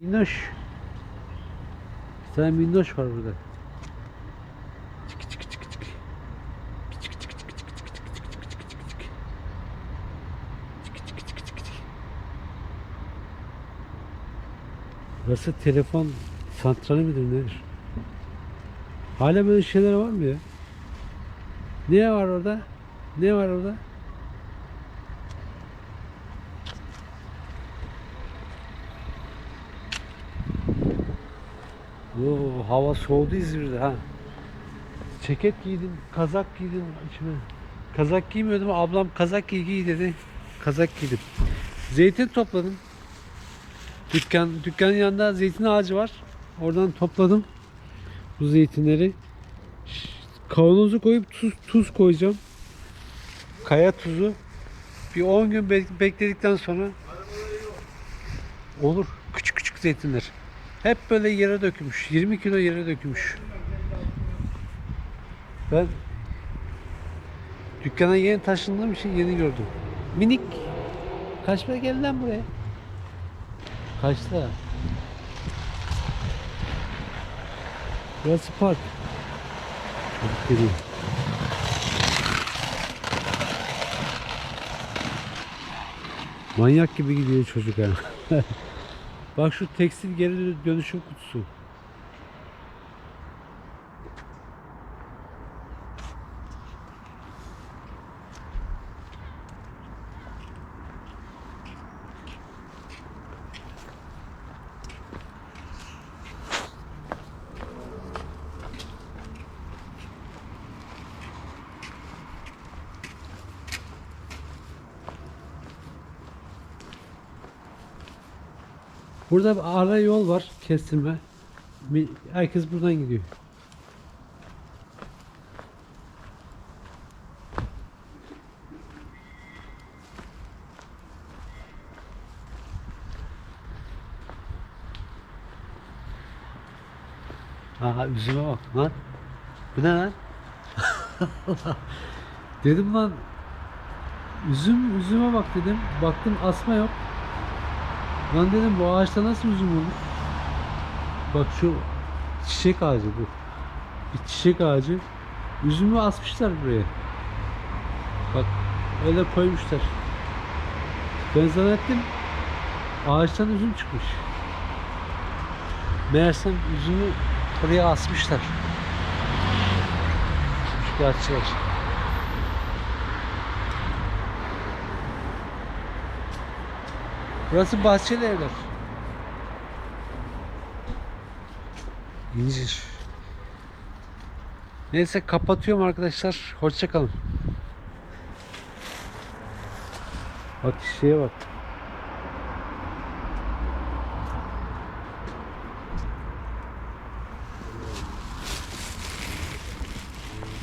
Minnoş. Bir tane minnoş var burada. Çık çık çık çık. Çık çık çık çık çık çık çık çık çık çık çık çık. Çık çık çık çık. Burası telefon santrali midir nedir? Hala böyle şeyler var mı ya? Ne var orada? Ne var orada? Oo, hava soğudu İzmir'de ha. Ceket giydim, kazak giydim içime. Kazak giymiyordum, ablam kazak giy giy dedi. Kazak giydim. Zeytin topladım. Dükkan, dükkanın yanında zeytin ağacı var. Oradan topladım bu zeytinleri. Kavanozu koyup tuz, tuz koyacağım. Kaya tuzu. Bir 10 gün bek- bekledikten sonra olur. Küçük küçük zeytinler. Hep böyle yere dökülmüş. 20 kilo yere dökülmüş. Ben dükkana yeni taşındığım için yeni gördüm. Minik. Kaç para geldi lan buraya? Kaçta? Burası park. Çocuk. Manyak gibi gidiyor çocuk ha. Bak şu tekstil geri dönüşüm kutusu. Burada bir ara yol var kestirme. Herkes buradan gidiyor. Aha üzüme bak lan. Bu ne lan? dedim lan üzüm üzüme bak dedim. Baktım asma yok. Lan dedim bu ağaçta nasıl üzüm olur? Bak şu çiçek ağacı bu. Bir çiçek ağacı. Üzümü asmışlar buraya. Bak öyle koymuşlar. Ben zannettim ağaçtan üzüm çıkmış. Meğersem üzümü oraya asmışlar. Şu ağaçlar. Burası bahçeli evler. İncir. Neyse kapatıyorum arkadaşlar. Hoşça kalın. Bak şeye bak.